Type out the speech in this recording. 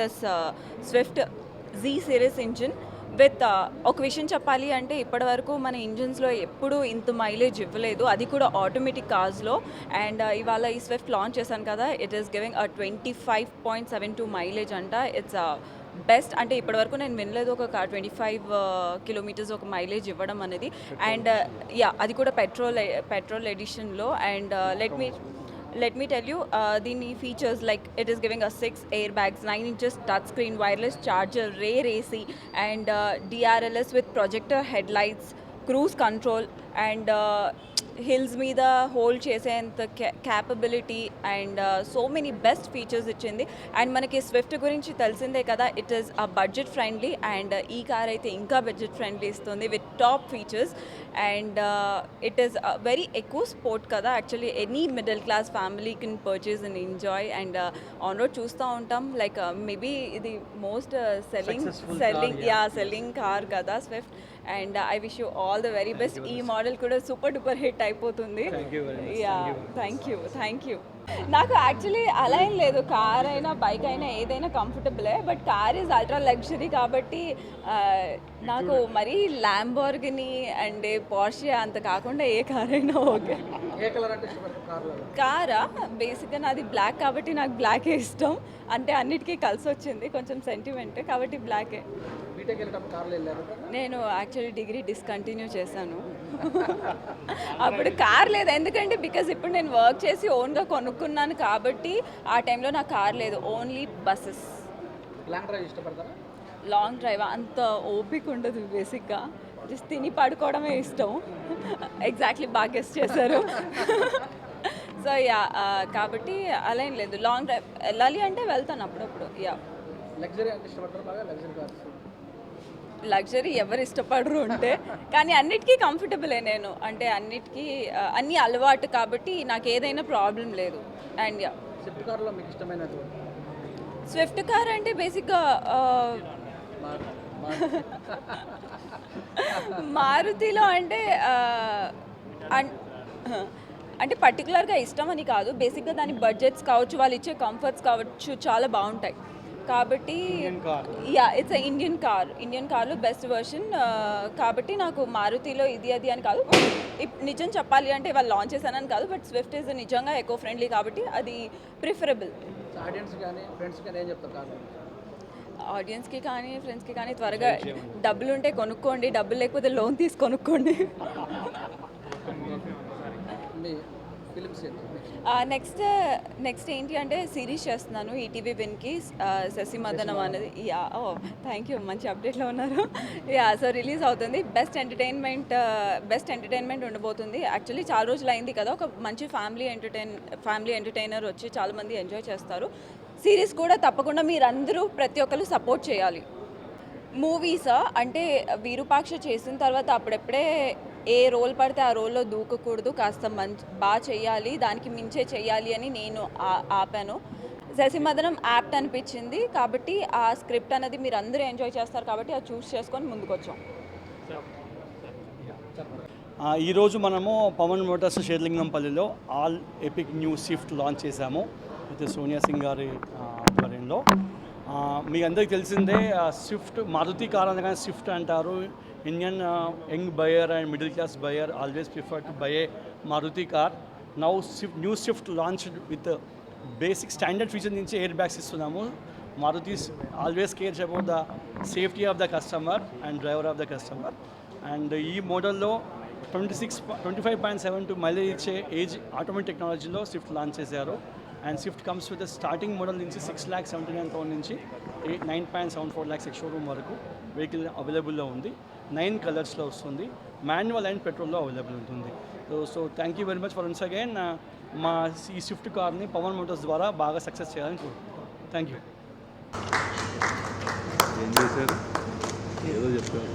This Swift G series engine with ఒక విషయం చెప్పాలి అంటే ఇప్పటివరకు మన ఇంజిన్స్లో ఎప్పుడూ ఇంత మైలేజ్ ఇవ్వలేదు. అది కూడా ఆటోమేటిక్ కార్స్లో అండ్ ఇవాళ ఈ స్విఫ్ట్ లాంచ్ చేశాను కదా it is giving a twenty five point seven two mileage అంట ఇట్స్ బెస్ట్ అంటే ఇప్పటివరకు నేను వినలేదు ఒక కార్ ట్వంటీ ఫైవ్ కిలోమీటర్స్ ఒక మైలేజ్ ఇవ్వడం అనేది. అండ్ యా అది కూడా petrol petrol ఎడిషన్లో and let me let me tell you, uh, the features like it is giving us six airbags, nine inches touchscreen, wireless charger, rear AC, and uh, DRLS with projector headlights, cruise control, and uh, hills మీద hold చేసేంత capability and so many best features ఇచ్చింది. And మనకి Swift గురించి తెలిసిందే కదా it is a budget friendly and ఈ car అయితే ఇంకా బడ్జెట్ ఫ్రెండ్లీ ఇస్తుంది with top features and it is very ఎక్కువ స్పోర్ట్ కదా. Actually any middle class family can purchase and enjoy and on road చూస్తూ ఉంటాం. లైక్ మేబీ ఇది most selling selling. Yeah selling car కదా Swift and I wish you all the very best. ఈ model కూడా super duper hit అయిపోతుంది. Yeah. Thank you thank you నాకు actually అలా ఏం లేదు. కార్ అయినా బైక్ అయినా ఏదైనా కంఫర్టబులే but car is ultra luxury కాబట్టి నాకు మరీ ల్యాంబోర్గిని అండ్ పోర్షియా అంత కాకుండా ఏ కార్ అయినా ఓకే. కారా బేసిక్గా నాది బ్లాక్ కాబట్టి నాకు బ్లాకే ఇష్టం. అంటే అన్నిటికీ కలిసి వచ్చింది కొంచెం సెంటిమెంట్ కాబట్టి బ్లాకే నేను యాక్చువల్లీ డిగ్రీ డిస్కంటిన్యూ చేశాను. అప్పుడు కార్ లేదు. ఎందుకంటే బికాజ్ ఇప్పుడు నేను వర్క్ చేసి ఓన్గా కొనుక్కున్నాను కాబట్టి ఆ టైంలో నాకు కార్ లేదు. ఓన్లీ బస్సెస్ లాంగ్ డ్రైవ్ ఇష్టపడతారా? లాంగ్ డ్రైవ్ అంత ఓపిక ఉండదు బేసిక్గా జస్ట్ తిని పడుకోవడమే ఇష్టం. ఎగ్జాక్ట్లీ బాగా గెస్ట్ చేశారు. సో యా కాబట్టి అలా ఏం లేదు. లాంగ్ డ్రైవ్ వెళ్ళాలి అంటే వెళ్తాను అప్పుడప్పుడు. యా లగ్జరీ అంటే ఇష్టపడతారు బాగా? లగ్జరీ కార్స్ లగ్జరీ ఎవరు ఇష్టపడరు ఉంటే కానీ అన్నిటికీ కంఫర్టబులే నేను. అంటే అన్నిటికీ అన్నీ అలవాటు కాబట్టి నాకు ఏదైనా ప్రాబ్లం లేదు. అండ్ యా స్విఫ్ట్ కార్లో మీకు ఇష్టమైనది స్విఫ్ట్ కార్ అంటే బేసిక్గా మారుతిలో అంటే అంటే పర్టికులర్గా ఇష్టం అని కాదు. బేసిక్గా దాని బడ్జెట్స్ కావచ్చు వాళ్ళు ఇచ్చే కంఫర్ట్స్ కావచ్చు చాలా బాగుంటాయి. కాబట్టి yeah it's Indian car Indian కార్లో బెస్ట్ వర్షన్ కాబట్టి నాకు మారుతిలో ఇది అది అని కాదు. నిజం చెప్పాలి అంటే వాళ్ళు లాంచ్ చేశానని కాదు బట్ స్విఫ్ట్ ఇస్ నిజంగా ఎకో ఫ్రెండ్లీ కాబట్టి అది ప్రిఫరబుల్? ఆడియన్స్కి కానీ ఫ్రెండ్స్కి కానీ త్వరగా డబ్బులు ఉంటే కొనుక్కోండి డబ్బులు లేకపోతే లోన్ తీసి కొనుక్కోండి నెక్స్ట్ నెక్స్ట్ ఏంటి అంటే సిరీస్ చేస్తున్నాను ఈటీవీ విన్కి శశి మదనం అనేది. యా ఓ థ్యాంక్ యూ మంచి అప్డేట్లో ఉన్నారు. యా సో రిలీజ్ అవుతుంది. బెస్ట్ ఎంటర్టైన్మెంట్ బెస్ట్ ఎంటర్టైన్మెంట్ ఉండబోతుంది. యాక్చువల్లీ చాలా రోజులు అయింది కదా ఒక మంచి ఫ్యామిలీ ఎంటర్టైన్ ఫ్యామిలీ ఎంటర్టైనర్ వచ్చి చాలామంది ఎంజాయ్ చేస్తారు. సిరీస్ కూడా తప్పకుండా మీరందరూ ప్రతి ఒక్కరు సపోర్ట్ చేయాలి. మూవీస్ అంటే విరూపాక్ష చేసిన తర్వాత అప్పుడెప్పుడే ఏ రోల్ పడితే ఆ రోల్లో దూకకూడదు కాస్త మంచి బాగా చెయ్యాలి దానికి మించే చెయ్యాలి అని నేను ఆ- ఆపాను. శశిమదనం యాప్ట్ అనిపించింది కాబట్టి ఆ స్క్రిప్ట్ అనేది మీరు అందరూ ఎంజాయ్ చేస్తారు కాబట్టి అది చూస్ చేసుకొని ముందుకొచ్చాం. ఈరోజు మనము Pavan motors షేర్లింగంపల్లిలో all epic new Swift launch చేశాము. అయితే సోనియా సింగ్ గారి ఆధ్వర్యంలో. మీ అందరికీ తెలిసిందే స్విఫ్ట్ మారుతి కార్ అనగానే స్విఫ్ట్ అంటారు. Indian young buyer and middle class buyer always prefer to buy a Maruti car. Now Swift new Swift launch with basic standard feature నుంచి ఎయిర్ బ్యాగ్స్ ఇస్తున్నాము. Maruti always cares about the safety of the customer and driver of the customer and ఈ మోడల్లో twenty six twenty five point seven two mileage ఇచ్చే age automatic టెక్నాలజీలో Swift launch చేశారు. And Swift comes with starting model నుంచి six lakh seventy nine thousand నుంచి eight nine point seven four lakhs showroom వరకు vehicle అవైలబుల్లో ఉంది. Nine కలర్స్లో వస్తుంది. మాన్యువల్ అండ్ పెట్రోల్లో అవైలబుల్ ఉంటుంది. So so thank you very much for once again మా ఈ స్విఫ్ట్ కార్ని పవన్ మోటార్స్ ద్వారా బాగా సక్సెస్ చేయాలని కోరుకుంటున్నాను థ్యాంక్ యూ ఏం చేశారు? ఏదో చెప్పారు.